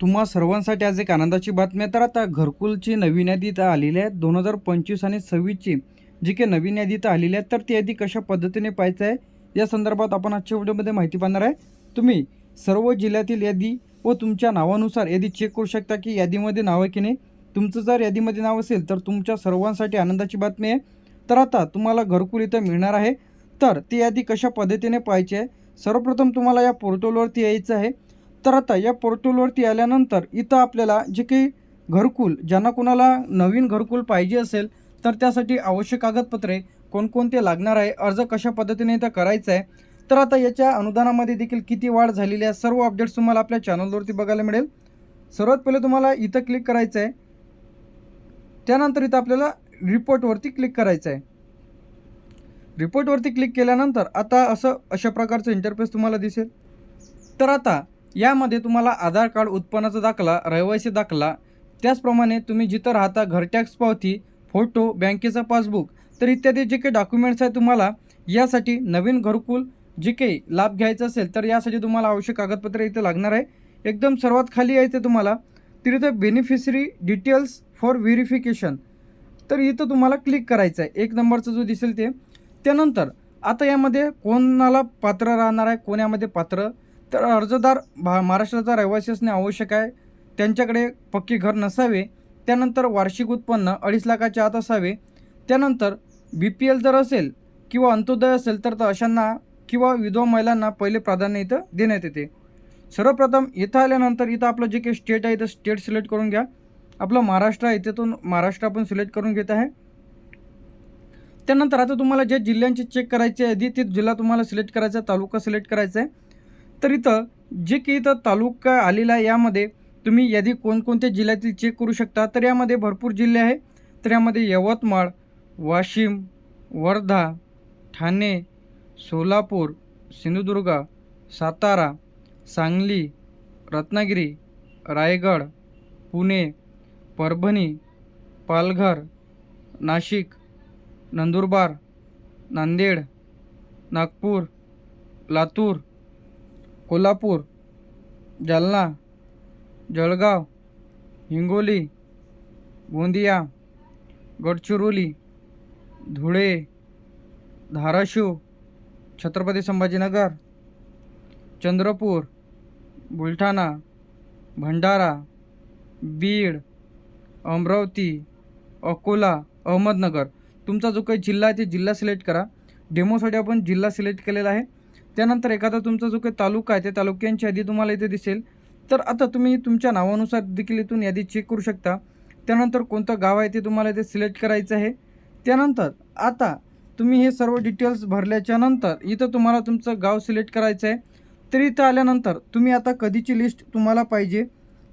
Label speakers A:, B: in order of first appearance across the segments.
A: तुम्हा सर्वांसाठी आज एक आनंदाची बातमी आहे. तर आता घरकुलची नवीन यादी इथं आलेली आहे. दोन हजार पंचवीस आणि सव्वीसची जी काही नवीन यादी इथं आलेली आहे तर ती यादी कशा पद्धतीने पाहायचं आहे या संदर्भात आपण आजच्या व्हिडिओमध्ये माहिती पाहणार आहे. तुम्ही सर्व जिल्ह्यातील यादी व तुमच्या नावानुसार यादी चेक करू शकता की यादीमध्ये नाव आहे की नाही. तुमचं जर यादीमध्ये नाव असेल तर तुमच्या सर्वांसाठी आनंदाची बातमी आहे. तर आता तुम्हाला घरकुल इथं मिळणार आहे. तर ती यादी कशा पद्धतीने पाहायची आहे? सर्वप्रथम तुम्हाला या पोर्टलवरती यायचं आहे. तर आता या पोर्टलवरती आल्यानंतर इथं आपल्याला जे काही घरकुल ज्यांना कोणाला नवीन घरकुल पाहिजे असेल तर त्यासाठी आवश्यक कागदपत्रे कोणकोणते लागणार आहे अर्ज कशा पद्धतीने इथं करायचा आहे तर आता याच्या अनुदानामध्ये देखील किती वाढ झालेली आहे सर्व अपडेट्स तुम्हाला आपल्या चॅनलवरती बघायला मिळेल. सर्वात पहिले तुम्हाला इथं क्लिक करायचं आहे. त्यानंतर इथं आपल्याला रिपोर्टवरती क्लिक करायचं आहे. रिपोर्टवरती क्लिक केल्यानंतर आता असं अशा प्रकारचं इंटरफेस तुम्हाला दिसेल. तर आता यामध्ये तुम्हाला आधार कार्ड उत्पन्नाचा दाखला रहिवासी दाखला त्याचप्रमाणे तुम्ही जिथं राहता घर टॅक्स पावती फोटो बँकेचा पासबुक तर इत्यादी जे काही डॉक्युमेंट्स आहे तुम्हाला यासाठी नवीन घरकुल जे काही लाभ घ्यायचा असेल तर यासाठी तुम्हाला आवश्यक कागदपत्रे इथे लागणार आहे. एकदम सर्वात खाली आहे ते तुम्हाला तर इथं बेनिफिशरी डिटेल्स फॉर व्हेरिफिकेशन तर इथं तुम्हाला क्लिक करायचं आहे. एक नंबरचं जो दिसेल ते. त्यानंतर आता यामध्ये कोणाला पात्र राहणार आहे कोण यामध्ये पात्र? तर अर्जदार भा महाराष्ट्राचा रहिवासी असणे आवश्यक आहे. त्यांच्याकडे पक्के घर नसावे. त्यानंतर वार्षिक उत्पन्न अडीच लाखाच्या आत असावे. त्यानंतर बी पी एल जर असेल किंवा अंत्योदय असेल तर अशांना किंवा विधवा महिलांना पहिले प्राधान्य इथं देण्यात येते. सर्वप्रथम इथं आल्यानंतर इथं आपलं जे काही स्टेट आहे इथं स्टेट सिलेक्ट करून घ्या. आपलं महाराष्ट्र आहे तिथून महाराष्ट्र आपण सिलेक्ट करून घेत आहे. त्यानंतर आता तुम्हाला ज्या जिल्ह्यांची चेक करायची आहे आधी ते जिल्हा तुम्हाला सिलेक्ट करायचा आहे तालुका सिलेक्ट करायचा आहे. तर इथं जे की इथं तालुका आलेला आहे यामध्ये तुम्ही यादी कोणकोणत्या जिल्ह्यातील चेक करू शकता? तर यामध्ये भरपूर जिल्हे आहे तर यामध्ये यवतमाळ वाशिम वर्धा ठाणे सोलापूर सिंधुदुर्ग सातारा सांगली रत्नागिरी रायगड पुणे परभणी पालघर नाशिक नंदुरबार नांदेड नागपूर लातूर कोल्हापूर जालना जळगाव हिंगोली गोंदिया गडचिरोली धुळे धाराशिव छत्रपती संभाजीनगर चंद्रपूर बुलढाणा भंडारा बीड अमरावती अकोला अहमदनगर. तुमचा जो काही जिल्हा आहे ते जिल्हा सिलेक्ट करा. डेमोसाठी आपण जिल्हा सिलेक्ट केलेला आहे. त्यानंतर एखादा तुमचा जो काही तालुका आहे त्या तालुक्यांची यादी तुम्हाला इथे दिसेल. तर आता तुम्ही तुमच्या नावानुसार देखील इथून यादी चेक करू शकता. त्यानंतर कोणतं गाव आहे ते तुम्हाला इथे सिलेक्ट करायचं आहे. त्यानंतर आता तुम्ही हे सर्व डिटेल्स भरल्याच्या नंतर इथं तुम्हाला तुमचं गाव सिलेक्ट करायचं आहे. तर इथं आल्यानंतर तुम्ही आता कधीची लिस्ट तुम्हाला पाहिजे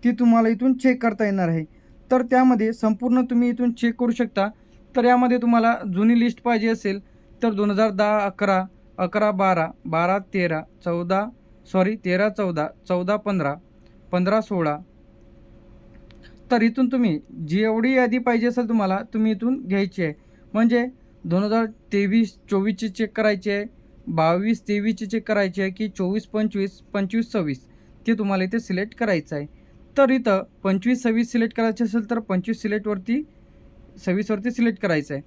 A: ती तुम्हाला इथून चेक करता येणार आहे. तर त्यामध्ये संपूर्ण तुम्ही इथून चेक करू शकता. तर यामध्ये तुम्हाला जुनी लिस्ट पाहिजे असेल तर दोन हजार दहा अकरा अकरा बारा बारा तेरा चौदा सॉरी तेरा चौदा चौदा पंधरा पंधरा सोळा. तर इथून तुम्ही जी एवढी यादी पाहिजे असेल तुम्हाला तुम्ही इथून घ्यायची आहे. म्हणजे दोन हजार तेवीस चोवीसची चेक करायची आहे बावीस तेवीसची चेक करायची आहे की चोवीस पंचवीस पंचवीस सव्वीस. ते तुम्हाला इथे सिलेक्ट करायचं आहे. तर इथं पंचवीस सव्वीस सिलेक्ट करायचे असेल तर पंचवीस सिलेक्टवरती सव्वीसवरती सिलेक्ट करायचं आहे.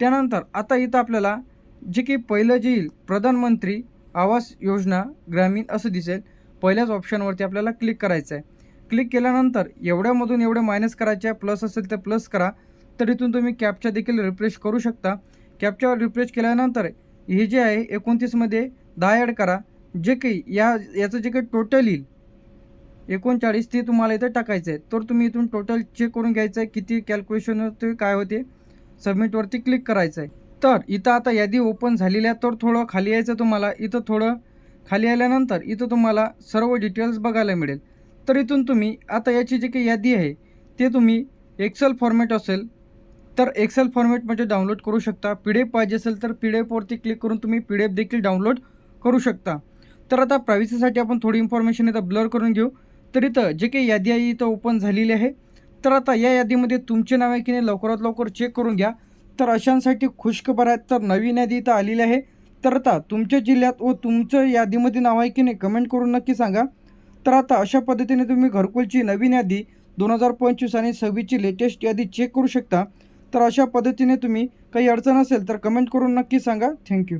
A: त्यानंतर आता इथं आपल्याला जे की पहिलं जे येईल प्रधानमंत्री आवास योजना ग्रामीण असं दिसेल. पहिल्याच ऑप्शनवरती आपल्याला क्लिक करायचं आहे क्लिक केल्यानंतर एवढ्यामधून एवढे मायनस करायचे आहे प्लस असेल तर प्लस करा. तर इथून तुम्ही कॅपचा देखील रिफ्रेश करू शकता. कॅपच्यावर रिफ्रेश केल्यानंतर हे जे आहे एकोणतीसमध्ये दहा ॲड करा. जे काही या याचं जे काही टोटल येईल एकोणचाळीस ते तुम्हाला इथं टाकायचं आहे तर तुम्ही इथून टोटल चेक करून घ्यायचं आहे किती कॅल्क्युलेशन होते काय होते सबमिटवरती क्लिक करायचं आहे तर इथं आता यादी ओपन झालेली आहे तर थोडं खाली यायचं तुम्हाला. इथं थोडं खाली आल्यानंतर इथं तुम्हाला सर्व डिटेल्स बघायला मिळेल. तर इथून तुम्ही आता याची जी काही यादी आहे ते तुम्ही एक्सेल फॉर्मॅट असेल तर एक्सेल फॉर्मॅटमध्ये डाउनलोड करू शकता. पी डी एफ पाहिजे असेल तर पी डी एफवरती क्लिक करून तुम्ही पी डी एफ देखील डाउनलोड करू शकता. तर आता प्रायव्हसीसाठी आपण थोडी इन्फॉर्मेशन इथं ब्लर करून घेऊ. तर इथं जे काही यादी आहे इथं ओपन झालेली आहे. तर आता या यादीमध्ये तुमचे नाव आहे की नाही लवकरात लवकर चेक करून घ्या. तर अशांसाठी खुशखबर आहेत तर नवीन यादी इथं आलेली आहे. तर आता तुमच्या जिल्ह्यात व तुमचं यादीमध्ये नाव आहे की नाही कमेंट करून नक्की सांगा. तर आता अशा पद्धतीने तुम्ही घरकुलची नवीन यादी दोन हजार पंचवीस आणि सव्वीसची लेटेस्ट यादी चेक करू शकता. तर अशा पद्धतीने तुम्ही काही अडचण असेल तर कमेंट करून नक्की सांगा. थँक्यू